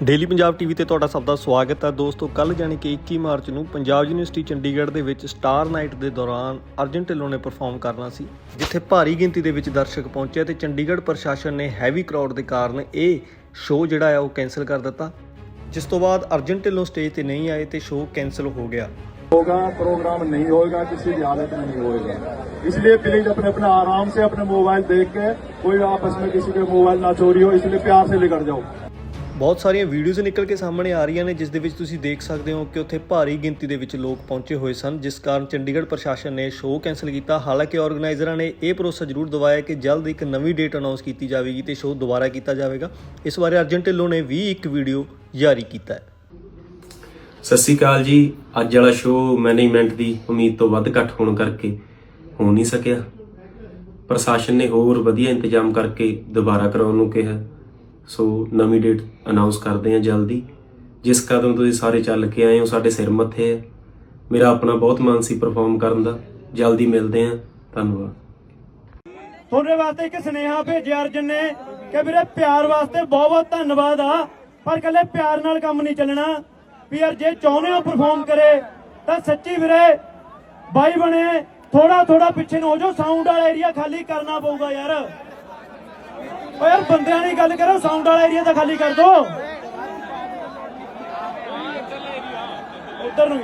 Daily Punjab TV ਤੇ ਤੁਹਾਡਾ ਸਭ ਦਾ ਸਵਾਗਤ ਹੈ ਦੋਸਤੋ ਕੱਲ ਜਾਣੀ ਕਿ 21 ਮਾਰਚ ਨੂੰ ਪੰਜਾਬ ਯੂਨੀਵਰਸਿਟੀ ਚੰਡੀਗੜ੍ਹ ਦੇ ਵਿੱਚ ਸਟਾਰ ਨਾਈਟ ਦੇ ਦੌਰਾਨ ਅਰਜਨ ਢਿੱਲੋਂ ਨੇ ਪਰਫਾਰਮ ਕਰਨਾ ਸੀ ਜਿੱਥੇ ਭਾਰੀ ਗਿਣਤੀ ਦੇ ਵਿੱਚ ਦਰਸ਼ਕ ਪਹੁੰਚੇ ਤੇ ਚੰਡੀਗੜ੍ਹ ਪ੍ਰਸ਼ਾਸਨ ਨੇ ਹੈਵੀ ਕਰਾਊਡ ਦੇ ਕਾਰਨ ਇਹ ਸ਼ੋਅ ਜਿਹੜਾ ਹੈ ਉਹ ਕੈਨਸਲ ਕਰ ਦਿੱਤਾ ਜਿਸ ਤੋਂ ਬਾਅਦ ਅਰਜਨ ਢਿੱਲੋਂ ਸਟੇਜ ਤੇ ਨਹੀਂ ਆਏ ਤੇ ਸ਼ੋਅ ਕੈਨਸਲ ਹੋ ਗਿਆ होगा प्रोग्राम नहीं होगा किसी भी हालत में नहीं होगा इसलिए प्लीज अपने अपने आराम से अपने मोबाइल देख के कोई आपस में किसी के मोबाइल ना चोरी हो इसलिए प्यार से लेकर जाओ ਬਹੁਤ ਸਾਰੀਆਂ ਵੀਡੀਓਜ਼ ਨਿਕਲ ਕੇ ਸਾਹਮਣੇ ਆ ਰਹੀਆਂ ਨੇ, ਜਿਸ ਦੇ ਵਿੱਚ ਤੁਸੀਂ ਦੇਖ ਸਕਦੇ ਹੋ ਕਿ ਉੱਥੇ ਭਾਰੀ ਗਿਣਤੀ ਦੇ ਵਿੱਚ ਲੋਕ ਪਹੁੰਚੇ ਹੋਏ ਸਨ, ਜਿਸ ਕਾਰਨ ਚੰਡੀਗੜ੍ਹ ਪ੍ਰਸ਼ਾਸਨ ਨੇ ਸ਼ੋਅ ਕੈਨਸਲ ਕੀਤਾ। ਹਾਲਾਂਕਿ ਆਰਗੇਨਾਈਜ਼ਰਾਂ ਨੇ ਇਹ ਭਰੋਸਾ ਜ਼ਰੂਰ ਦਿਵਾਇਆ ਕਿ ਜਲਦ ਇੱਕ ਨਵੀਂ ਡੇਟ ਅਨਾਉਂਸ ਕੀਤੀ ਜਾਵੇਗੀ ਤੇ ਸ਼ੋਅ ਦੁਬਾਰਾ ਕੀਤਾ ਜਾਵੇਗਾ। ਇਸ ਬਾਰੇ ਅਰਜਨ ਢਿੱਲੋਂ ਨੇ ਵੀ ਇੱਕ ਵੀਡੀਓ ਜਾਰੀ ਕੀਤਾ ਹੈ। ਸਤਿ ਸ਼੍ਰੀ ਅਕਾਲ ਜੀ। ਅੱਜ ਵਾਲਾ ਸ਼ੋਅ ਮੈਨੇਜਮੈਂਟ ਦੀ ਉਮੀਦ ਤੋਂ ਵੱਧ ਘੱਟ ਹੋਣ ਕਰਕੇ ਹੋ ਨਹੀਂ ਸਕਿਆ। ਪ੍ਰਸ਼ਾਸਨ ਨੇ ਹੋਰ ਵਧੀਆ ਇੰਤਜ਼ਾਮ ਕਰਕੇ ਦੁਬਾਰਾ ਕਰਾਉਣ ਨੂੰ ਕਿਹਾ। ਸੋ ਨਵੀਂ ਡੇਟ ਅਨਾਉਂਸ ਕਰਦੇ ਹਾਂ ਜਲਦੀ। ਜਿਸ ਕਦਮ ਤੁਸੀਂ ਸਾਰੇ ਚੱਲ ਕੇ ਆਏ ਹੋ, ਸਾਡੇ ਸਿਰ ਮੱਥੇ ਹੈ। ਮੇਰਾ ਆਪਣਾ ਬਹੁਤ ਮਨ ਸੀ ਪਰਫਾਰਮ ਕਰਨ ਦਾ। ਜਲਦੀ ਮਿਲਦੇ ਹਾਂ। ਧੰਨਵਾਦ। ਤੁਹਾਡੇ ਵਾਸਤੇ ਇੱਕ ਸੁਨੇਹਾ ਭੇਜਿਆ ਅਰਜਨ ਨੇ ਕਿ ਵੀਰੇ ਪਿਆਰ ਵਾਸਤੇ ਬਹੁਤ ਬਹੁਤ ਧੰਨਵਾਦ ਆ। ਪਰ ਕੱਲੇ ਪਿਆਰ ਨਾਲ ਕੰਮ ਨਹੀਂ ਚੱਲਣਾ। ਵੀ ਯਾਰ ਜੇ ਚਾਹੁੰਦੇ ਹੋ ਪਰਫਾਰਮ ਕਰੇ, ਤਾਂ ਸੱਚੀ ਵੀਰੇ ਬਾਈ ਬਣੇ ਥੋੜਾ ਥੋੜਾ ਪਿੱਛੇ ਨੂੰ ਹੋ ਜਾਓ। ਸਾਊਂਡ ਵਾਲਾ ਏਰੀਆ ਖਾਲੀ ਕਰਨਾ ਪਊਗਾ ਯਾਰ। ਓ ਯਾਰ ਬੰਦਿਆਂ ਦੀ ਗੱਲ ਕਰੋ ਸਾਊਂਡ ਵਾਲਾ ਏਰੀਆ ਤਾਂ ਖਾਲੀ ਕਰ ਦੋ। ਉਧਰ ਨੂੰ।